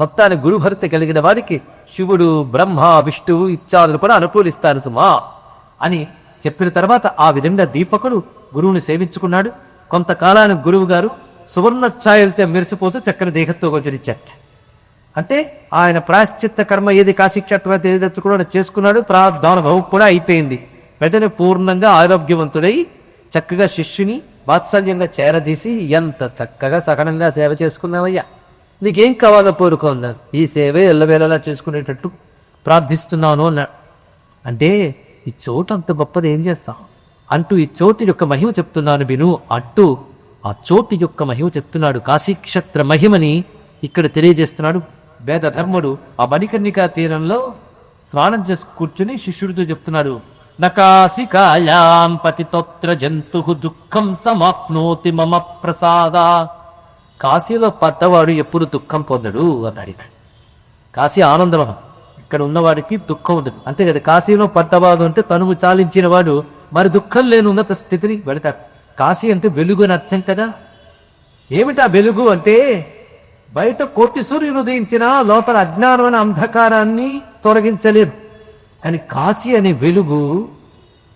మొత్తాన్ని గురుభర్త కలిగిన వారికి శివుడు బ్రహ్మ విష్ణువు ఇత్యాదులు కూడా అనుకూలిస్తారు సుమా అని చెప్పిన తర్వాత ఆ విధంగా దీపకుడు గురువుని సేవించుకున్నాడు. కొంతకాలానికి గురువు గారు సువర్ణ ఛాయలతో మెరిసిపోతూ చక్కని దేహంతో గోచరించారు అంటే ఆయన ప్రాశ్చిత్త కర్మ ఏది కాశీక్షేత్రం కూడా చేసుకున్నాడు. ప్రార్థాన భవం కూడా అయిపోయింది. వెంటనే పూర్ణంగా ఆరోగ్యవంతుడై చక్కగా శిష్యుని వాత్సల్యంగా చేరదీసి ఎంత చక్కగా సకలంగా సేవ చేసుకున్నావయ్యా. నీకేం కావాలో కోరుకోన్నాను ఈ సేవే ఎల్లవేళలా చేసుకునేటట్టు ప్రార్థిస్తున్నాను అన్నాడు. అంటే ఈ చోటు అంత గొప్పది ఏం చేస్తాం? అంటూ ఈ చోటు యొక్క మహిమ చెప్తున్నాను విను అంటూ ఆ చోటు యొక్క మహిమ చెప్తున్నాడు కాశీక్షత్ర మహిమని ఇక్కడ తెలియజేస్తున్నాడు వేదధర్ముడు. ఆ మణికర్ణికా తీరంలో స్నానం చేసి కూర్చుని శిష్యుడితో చెప్తున్నాడు. నకాశికాయాం పతితోత్ర జంతు దుఃఖం సమాప్నోతి మమ ప్రసాద. కాశీలో పద్దవాడు ఎప్పుడు దుఃఖం పొందడు అని అడిగాడు. కాశీ ఆనందమహం. ఇక్కడ ఉన్నవాడికి దుఃఖం ఉండదు. అంతే కదా కాశీలో పద్దవాడు అంటే తనువు చాలించిన వాడు మరి దుఃఖం లేని ఉన్నత స్థితిని పెడతాడు. కాశీ అంటే వెలుగు అని అర్థం కదా. ఏమిటా వెలుగు అంటే? బయట కోటి సూర్యుని ఉదయించిన లోపల అజ్ఞానమైన అంధకారాన్ని తొలగించలేరు కానీ కాశీ అనే వెలుగు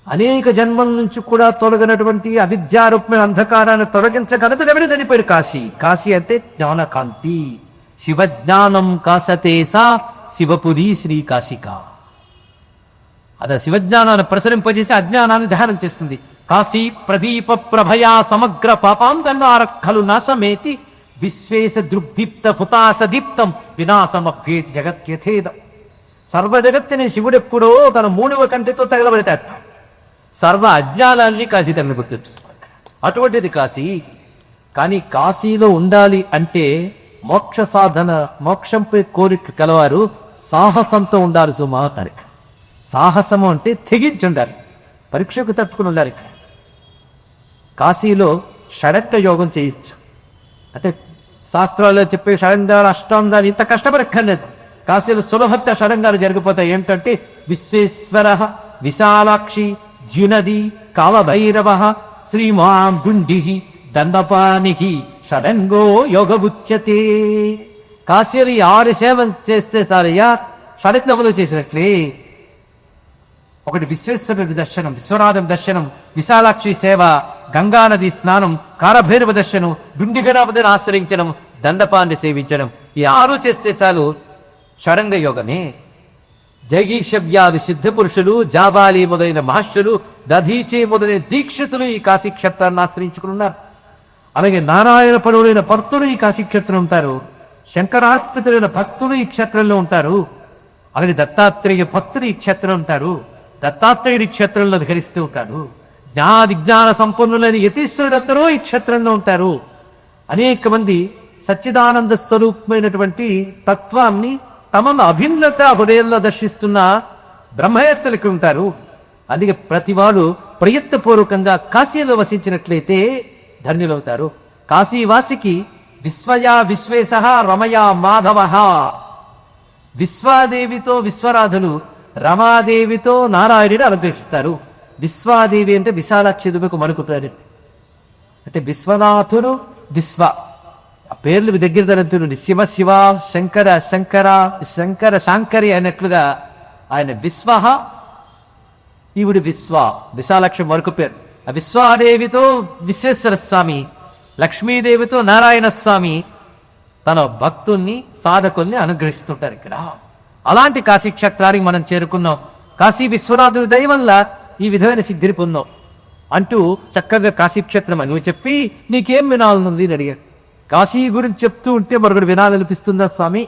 అనేక జన్మల నుంచి కూడా తొలగినటువంటి అవిద్యారూపమైన అంధకారాన్ని తొలగించగలదు ఎవరి దానిపేరు కాశీ. కాశీ అంటే జ్ఞానకాంతి. శివజ్ఞానం కాసతేసా శివపురి శ్రీ కాశిక. అదే శివజ్ఞానాన్ని ప్రసరింపజేసి అజ్ఞానాన్ని ధ్యానం చేస్తుంది. కాశీ ప్రదీప ప్రభయా సమగ్ర పాపాంతన్నారక్కలు నాశమేతి. విశ్వేశ దృగ్దీప్త ఫుతాస దీప్తం వినాశమభ్యేతి జగత్యథేదం. సర్వ జగత్తుని శివుడెప్పుడో తన మూడవ కంటితో తగలబడితే అర్థం. సర్వ అజ్ఞానాన్ని కాశీ తన గుర్తు అటువంటిది కాశీ కానీ కాశీలో ఉండాలి అంటే మోక్ష సాధన మోక్షంపై కోరిక కలవారు సాహసంతో ఉండాలి సుమా అని సాహసము అంటే తెగించి ఉండాలి పరీక్షకు తట్టుకుని ఉండాలి కాశీలో షడంగ యోగం చేయొచ్చు అంటే శాస్త్రాల్లో చెప్పే షడంగాలు అష్టాంగాలు ఇంత కష్టపడక్కర్లేదు. కాశీలో సులభంగా షడంగాలు జరిగిపోతాయి. ఏంటంటే విశ్వేశ్వర విశాలాక్షి ద్యునది కాలభైరవ శ్రీమాం గుండి దండపాని షడంగో యోగబుచ్యతే కాశ్యరు ఆరు సేవలు చేస్తే సారయ్యా షడజ్ఞములు చేసినట్లే। ఒకటి విశ్వేశ్వరుడి దర్శనం విశ్వనాథం దర్శనం విశాలాక్షి సేవ గంగానది స్నానం కారభైరవ దర్శనం డుండిగణాపతిని ఆశ్రయించడం దండపాన్ని సేవించడం ఈ ఆరు చేస్తే చాలు షడంగ యోగమే। జగీషవ్యాది సిద్ధ పురుషులు జాబాలి మొదలైన మహర్షులు దధీచే మొదలైన దీక్షితులు ఈ కాశీక్షేత్రాన్ని ఆశ్రయించుకున్నారు అలాగే నారాయణ పరువులైన భక్తులు ఈ కాశీక్షేత్రం ఉంటారు. శంకరాత్మతులైన భక్తులు ఈ క్షేత్రంలో ఉంటారు. అలాగే దత్తాత్రేయ భక్తులు ఈ క్షేత్రం ఉంటారు. దత్తాత్రేయుడి క్షేత్రంలో ధరిస్తూ ఉంటారు. జ్ఞాది జ్ఞాన సంపన్నులైన యతీశ్వరుడందరూ ఈ క్షేత్రంలో ఉంటారు. అనేక మంది సచ్చిదానంద స్వరూపమైనటువంటి తత్వాన్ని తమను అభిన్నత హృదయంలో దర్శిస్తున్న బ్రహ్మయత్తులకి ఉంటారు. అందుకే ప్రతివాడు ప్రయత్నపూర్వకంగా కాశీలో వసించినట్లయితే ధన్యులవుతారు. కాశీవాసికి విశ్వయా విశ్వేశ రమయా మాధవ. విశ్వాదేవితో విశ్వరాధులు రమాదేవితో నారాయణుడు అనుగ్రహిస్తారు విశ్వాదేవి అంటే విశాలాక్షి దుబకు మనుకు అంటే విశ్వనాథుడు విశ్వ. ఆ పేర్లు మీ దగ్గర తరంతుడు శివ శివ శంకర శంకర శంకర శాంకరి అయినట్లుగా ఆయన విశ్వహ ఈవిడు విశ్వ విశాలక్ష్మి మరొక పేరు. ఆ విశ్వాదేవితో విశ్వేశ్వర స్వామి లక్ష్మీదేవితో నారాయణ స్వామి తన భక్తుల్ని సాధకుల్ని అనుగ్రహిస్తుంటారు ఇక్కడ. అలాంటి కాశీ క్షేత్రానికి మనం చేరుకున్నాం. కాశీ విశ్వనాథుడి దయ వల్ల ఈ విధమైన సిద్ధిని పొందాం. అంటూ చక్కగా కాశీక్షేత్రం అని చెప్పి నీకేం వినాలనుంది? అని అడిగాడు. కాశీ గురించి చెప్తూ ఉంటే మరొకటి వినాలనిపిస్తుందా స్వామి?